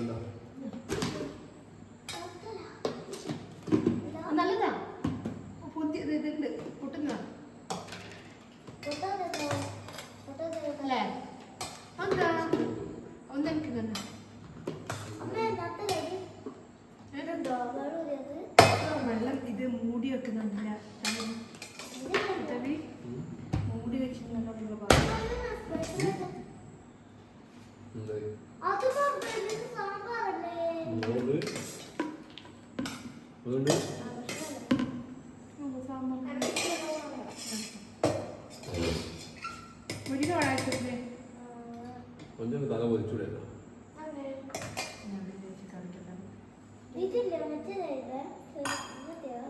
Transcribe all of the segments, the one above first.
വേണ്ട നല്ലതാ. പുതിയ ഇത് ഇതുണ്ട് പൊട്ടുന്ന അല്ലേ? എന്താ ഒന്നെനിക്ക് തന്നെ വെള്ളം ഇത് മൂടി വെക്കുന്നുണ്ടില്ല ഉം. മൂടി വെച്ചിട്ടുണ്ടല്ലോ മറ്റേതാ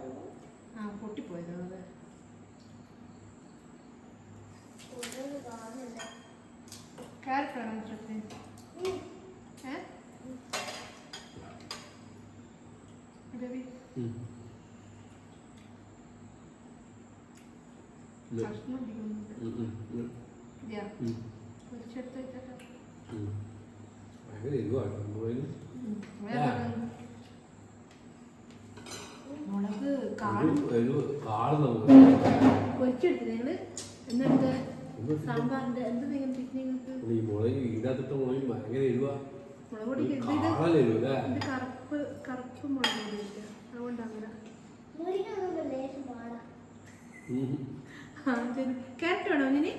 ആ പൊട്ടിപ്പോയത് അത്? ശ്രദ്ധ ഏ? രവി കഷ്ണം അധികമൊന്നുമില്ല. ഇതാ, പൊരിച്ചെടുത്ത് വെച്ചേക്കാം. ഭയങ്കര എരിവാട്ടോ മുളകിന്. മുളക് കാണും എരിവ് എരിവ് കാണുന്ന പൊരിച്ചെടുത്ത് നിങ്ങൾ എന്നിട്ട് സാമ്പാറിന്റെ എന്ത് ഈ മുളക് ഇതിനകത്തിട്ട മുളക് ഭയങ്കര എരിവാ കാണാൻ എരിവ് അല്ലേ കറുപ്പ് കറുപ്പ് മുളക് പൊടി അതുകൊണ്ട് അങ്ങനെ മുരിങ്ങ ലേശം പാടാം ഉം. ആ ശരി ക്യാരറ്റ് വേണോ ഇനി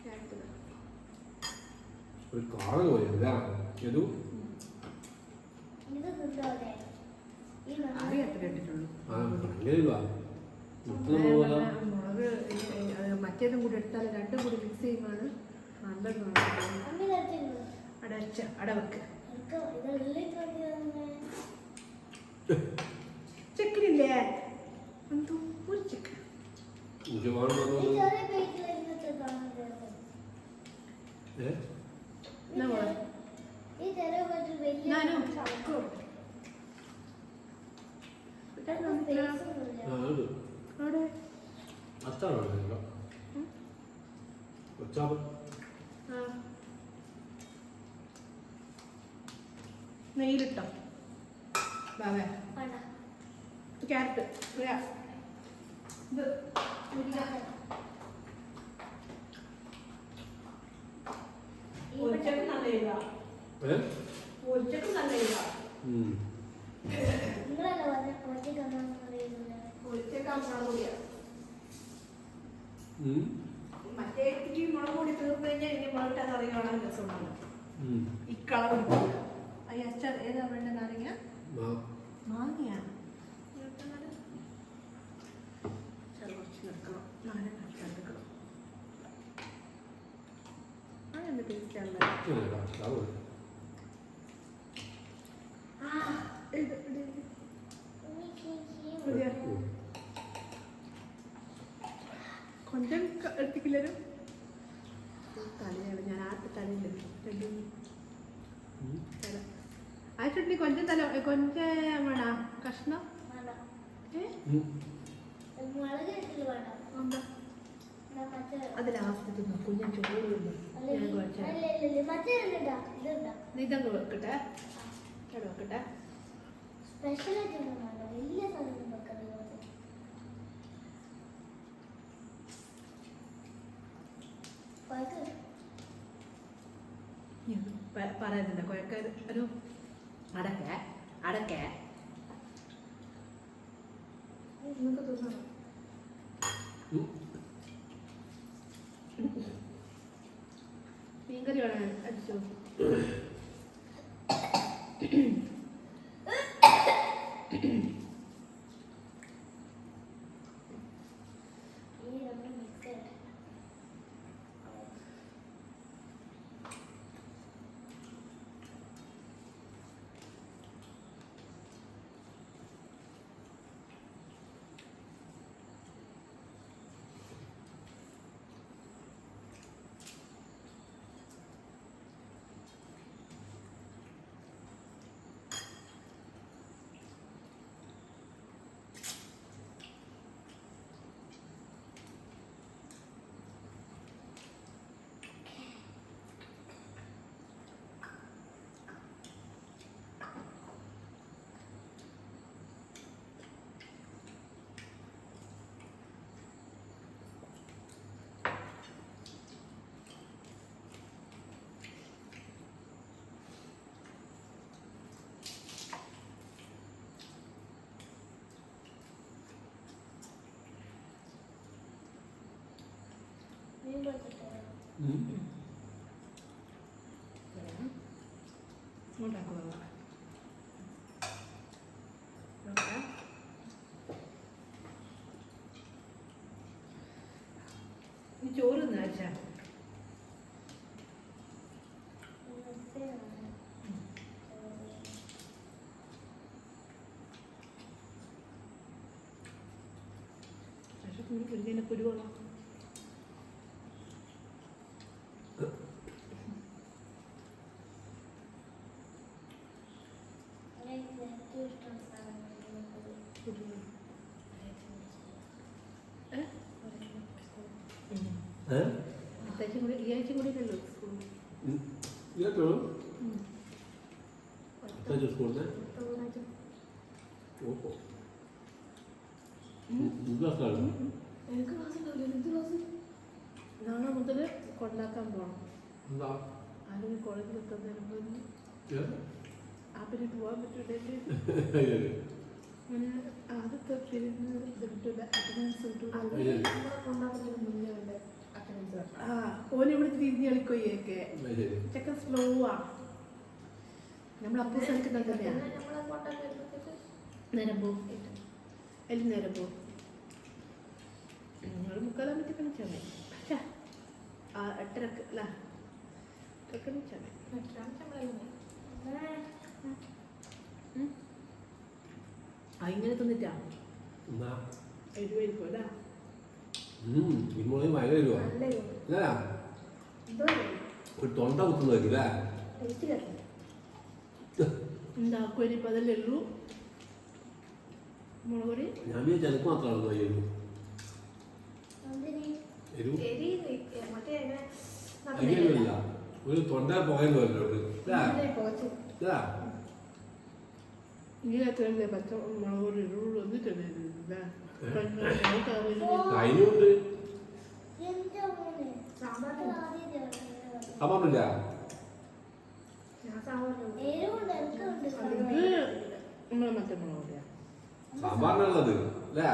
ക്യാരറ്റ് ഇതാ. ഒരു കാണൽ പോലെ അല്ലേ എരു ഇത് തിന്നോടെ ഈ ആകെ എത്ര ഇട്ടിട്ടുള്ളൂ ആ ഭയങ്കര എരിവാ ഇത്ര വേറെ പോലെ വേറെ പോലെ ഈ, ഏ, മറ്റേതും കൂടി എടുത്താൽ രണ്ടും കൂടി മിക്സ് അടച്ച അടവെക്ക് എന്തോ ഒരു കാണുന്നത് ഏ? എന്നാ വലിയ ഞാനും. അവിടെ അച്ചാറ്. അച്ചാറ്. ആ. നെയ്യിലിട്ടോ ബാബേ. ക്യാരറ്റ് ഇതാ. ഇത് മുരിങ്ങ. ഈ പൊരിച്ചക്ക് നല്ല എരിവാ. ഏ? പൊരിച്ചക്ക് നല്ല എരിവാ. ഉം. നിങ്ങളല്ലേ പറഞ്ഞ project ഒന്നും അറിയുന്നില്ല. പൊരിച്ചക്ക് ആ മുളക് പൊടിയാ. ഉം. മറ്റേ ഈ മുളക് പൊടി തീർന്നു കഴിഞ്ഞാൽ ഇനി മുളകിട്ട കറി കാണാൻ. ഈ കളർ അച്ചാർ ഏതാ വേണ്ട നാരങ്ങ? അച്ചാർ കുറച്ച് നിൽക്കണം നാരങ്ങ അച്ചാർ എടുക്കണം ആ എന്ത് ടേസ്റ്റ് ആണ് ഇങ്ങനെ ഇടാം. അച്ചാറ് മതി. ഇത് ഇത് ഇത്. എനിക്ക് ഈ മതിയോ? ഉം. കൊഞ്ചം എടുത്തിക്കില്ലൊരു തലയാണ് ഞാൻ ആട്ട് തലയില്ല. തല ആ ചുട്ടി കൊഞ്ചം തല കൊഞ്ച വേണോ കഷ്ണം. ഏ. മുളക്. എന്താ അത് ലാസ്റ്റ് തിന്നു കുഞ്ഞൻ ചോറ് തിന്നു. അല്ല, ഞാൻ. ഇതങ്ങ് വെക്കട്ടെ. ഇവിടെ വെക്കട്ടെ. Special വലിയ സാധനം ഇങ്ങോട്ട്. കുഴക്ക്. ഒരു അടക്ക അടക്ക നിങ്ങൾക്ക് തോന്നണം വേണം ചോറ് നാച്ചാ പക്ഷെ കുരുങ്ങനെ കുരുവോളാം നാളെ മുതൽ കൊണ്ടാക്കാൻ എന്താ? ആരും കോളേജിൽ എത്തുന്നതിന് മുമ്പ് പറ്റൂലെങ്കിൽ അയ്യോ. അങ്ങനെ ആദ്യത്തെ പീരീഡിന് ഇത് കിട്ടൂല അറ്റൻഡൻസ് കിട്ടൂല. കൊണ്ടാക്കുന്നതിന് മുന്നേ ഇവിടെ തിരിഞ്ഞ് കളിക്കൊയ്യൊക്കെ. ചെക്കൻ സ്ലോ ആ. നമ്മൾ അപ്പോൾ സ്ഥലക്കുന്നത് തന്നെയാണ് നമ്മളെ കോട്ടയം വരുമ്പോഴത്തേക്ക് നേരം പോവും എല്ലാം നേരം പോവും നിങ്ങൾ മുക്കാലാൻ പറ്റി കളിച്ചാൽ മതി. ആ എട്ടരക്ക് അല്ല മതി. ഇങ്ങനെ തിന്നിട്ടാ? അല്ല വരുവാ ഇല്ല ഒരു തൊണ്ട കുത്തുന്ന വയ്ക്കില്ല എന്താക്കും ഇനിയിപ്പോൾ അതല്ലേ ഉള്ളൂ? മുളക് പൊടി? ഞാൻ വിചാരിച്ച എനിക്ക് എരിവ്? എരിവ് അയ്യല്ല ഒരു തൊണ്ട പുകയെന്ന് പറഞ്ഞു ഇല്ല ഈ അത്രയല്ലേ പച്ച മുളക് പൊടി ഇടുള്ളൂ എന്നിട്ടല്ലേ ഇല്ല അതിനുണ്ട് പൊടിയാ സാമ്പാറിനുള്ളത് അല്ലേ?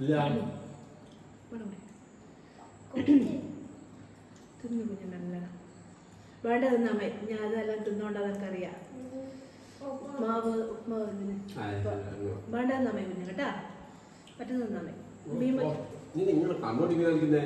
ഇല്ല. തിന്നു. കുഞ്ഞു നല്ല വേണ്ട തിന്നാമേ ഞാൻ അതെല്ലാം തിന്നോണ്ട് അതൊക്കെ അറിയാം ഉപ്മാവ്. വേണ്ട തിന്നാമേ കുഞ്ഞു കേട്ടാ? പറ്റുന്ന തിന്നാമേ. മീൻ ഓ, നീ നിങ്ങൾ കണ്ണോട്ടിങ്ങനെ കളിക്കുന്നേ